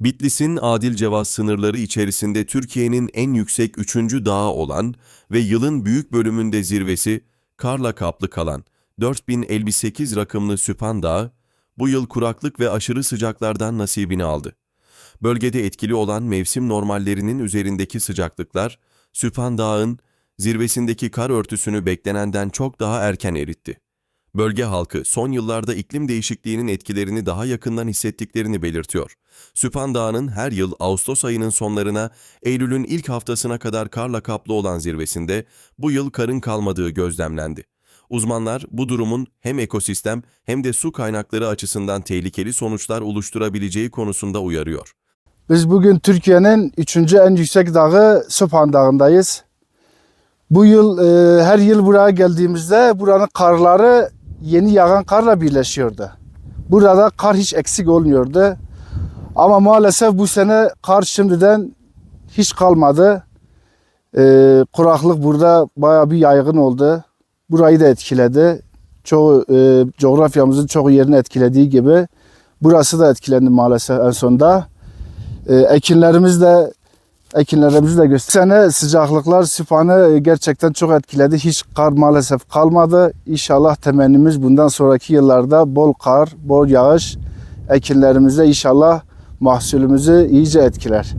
Bitlis'in adil cevaz sınırları içerisinde Türkiye'nin en yüksek üçüncü dağı olan ve yılın büyük bölümünde zirvesi karla kaplı kalan 4058 rakımlı Süphan Dağı, bu yıl kuraklık ve aşırı sıcaklardan nasibini aldı. Bölgede etkili olan mevsim normallerinin üzerindeki sıcaklıklar, Süphan Dağı'nın zirvesindeki kar örtüsünü beklenenden çok daha erken eritti. Bölge halkı son yıllarda iklim değişikliğinin etkilerini daha yakından hissettiklerini belirtiyor. Süphan Dağı'nın her yıl Ağustos ayının sonlarına Eylül'ün ilk haftasına kadar karla kaplı olan zirvesinde bu yıl karın kalmadığı gözlemlendi. Uzmanlar bu durumun hem ekosistem hem de su kaynakları açısından tehlikeli sonuçlar oluşturabileceği konusunda uyarıyor. Biz bugün Türkiye'nin üçüncü en yüksek dağı Süphan Dağı'ndayız. Bu yıl e, her yıl buraya geldiğimizde buranın karları yeni yağan karla birleşiyordu. Burada kar hiç eksik olmuyordu. Ama maalesef bu sene kar şimdiden hiç kalmadı. E, kuraklık burada bayağı bir yaygın oldu. Burayı da etkiledi. Çoğu e, coğrafyamızın çoğu yerini etkilediği gibi burası da etkilendi maalesef en sonunda. E, ekinlerimiz de ekinlerimizi de göster. Sene sıcaklıklar Süphan'ı gerçekten çok etkiledi. Hiç kar maalesef kalmadı. İnşallah temennimiz bundan sonraki yıllarda bol kar, bol yağış ekinlerimize inşallah mahsulümüzü iyice etkiler.